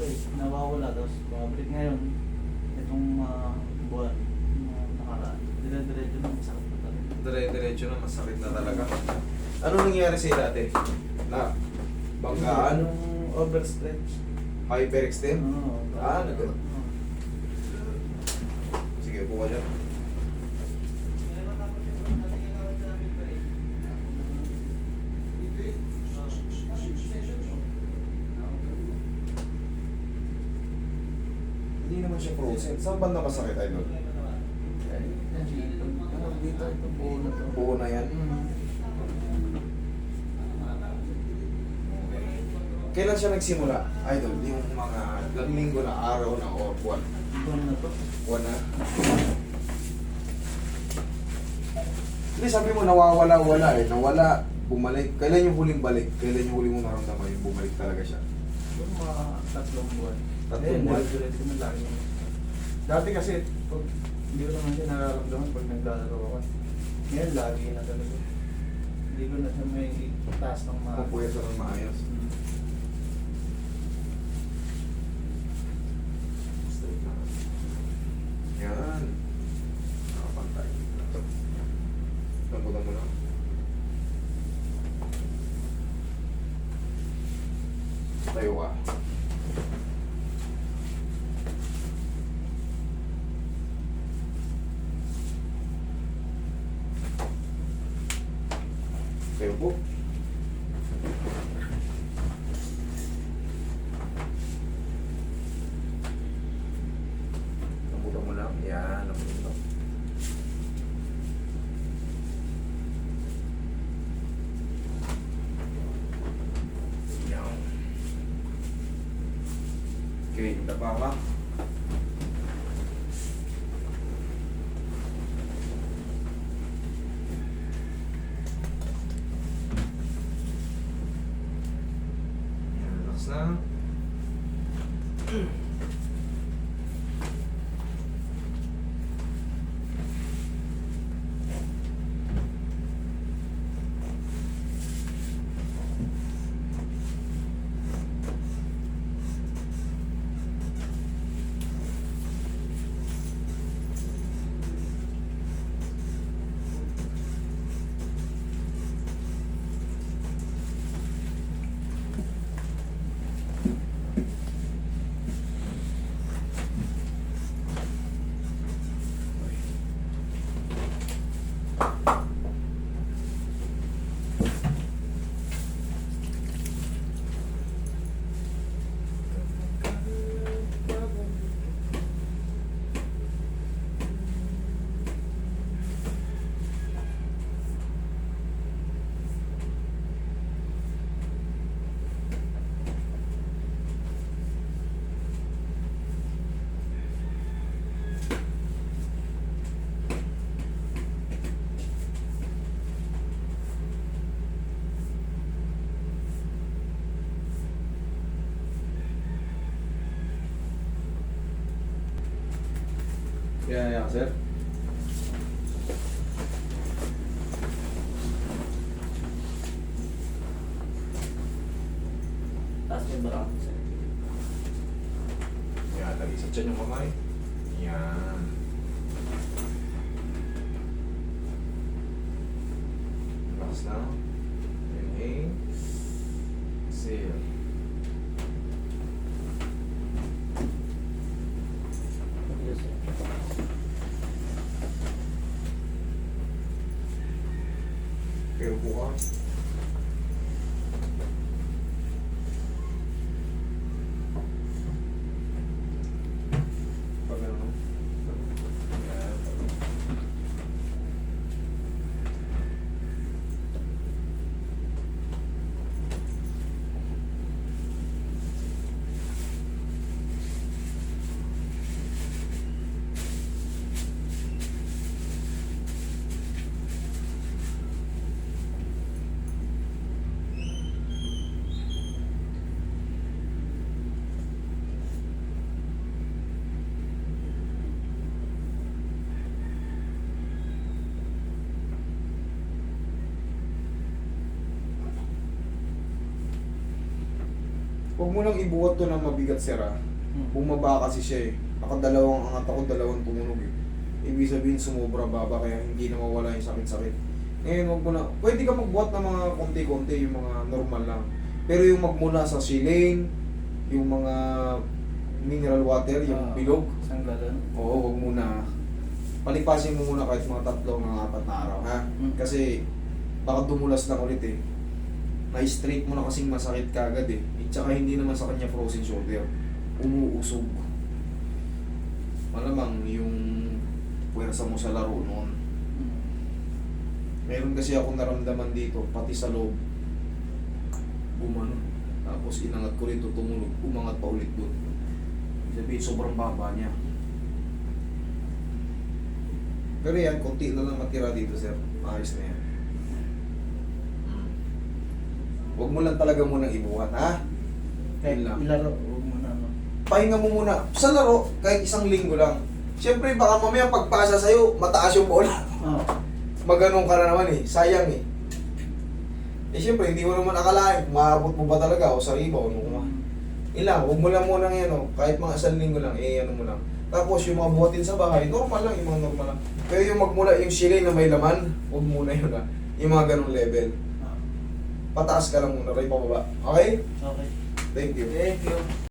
to eh. Nawawala. Tapos bumabalik ngayon. Itong mga buwan. Mga nakaraan. Dire-diretso na masakit na talaga. Dire-diretso na, masakit na talaga. Ano nangyari sa'yo dati? Na, banggaan? Anong overstretch? Hyperextend? Oo. Ah, nag-. Sige, buka dyan. Hindi naman siya frozen. Saan banda masakit, Idol? Ay, dito. Dito? Ito buo na to. Buo na yan. Mm. Kailan siya nagsimula? Idol, yung mga linggo na araw na o buwan. Buwan na to. Buwan na. Hindi, sabi mo nawawala-wala eh. Nawala, bumalik. Kailan yung huling balik? Kailan yung huling mo naramdaman yung bumalik talaga siya? Yung mga tatlong buwan. Tatlong Eh, buwan? dire-diretso na lagi. Dati kasi, pag, hindi ko naman siya nararamdaman pag naglalaro ako. Ngayon, lagi na talaga. Hindi ko na siya may taas ng mga... Kung pwede ng maayos. Mm. Straight na. Yan. Nakapantay. Lambutan mo na. Tayo ka. Tayo po. Lambutan mo lang. Yan, lambutan mo. Yan. Ka. Yan, relax na. Yan, yan, sir. Taas yung barang. Yan, lagi sa tiyan yung kamay. Yan. Relax lang. Inhale. Exhale. Pero buka. Pag ano. Yan. Huwag mo lang ibuhat to ng mabigat sir ah. Hmm. Bumaba kasi siya eh. Nakadalawang angat ako, dalawang tumunog eh. Ibig sabihin sumobra baba kaya hindi na mawala yung sakit-sakit. Ngayon wag mo na, pwede ka magbuhat ng mga konti-konti, yung mga normal lang. Pero yung magmula sa silane, yung mga mineral water, yung Ah, bilog, Isang galon. oo, wag muna. Palipasin mo muna kahit mga tatlo ng apat na araw, ha? Mm. Kasi baka dumulas lang ulit eh. Na-straight mo na kasing masakit kagad eh. At saka hindi naman sa kanya frozen shoulder. Umuusog. Malamang yung puwersa mo sa laro noon. Meron kasi ako naramdaman dito, pati sa loob. Gumano. Tapos inangat ko rin to tumulog. Umangat pa ulit doon. Sabihin, sobrang baba niya. Pero yan, konti na lang matira dito, sir. Ayos na yan. Hmm. Huwag mo lang talaga munang ibuhat, ha? Kahit lang. ilaro, huwag mo na. Pahinga mo muna. Sa laro, kahit isang linggo lang. Siyempre, baka mamaya pagpasa sa'yo, mataas yung bola. Oh. Maganong ka na naman eh. Sayang eh. Eh siyempre, hindi mo naman akalain kung maabot mo ba talaga o sa iba o ano kuma. Ilang, huwag mo lang muna yan o. Kahit mga isang linggo lang, eh ano mo lang. Tapos yung mga buhatin sa bahay, normal lang, yung mga normal lang. Pero yung magmula, yung silay na may laman, huwag muna yun ah. Yung mga ganong level. Pataas ka lang muna, ray pababa. Okay? Okay. Thank you. Thank you.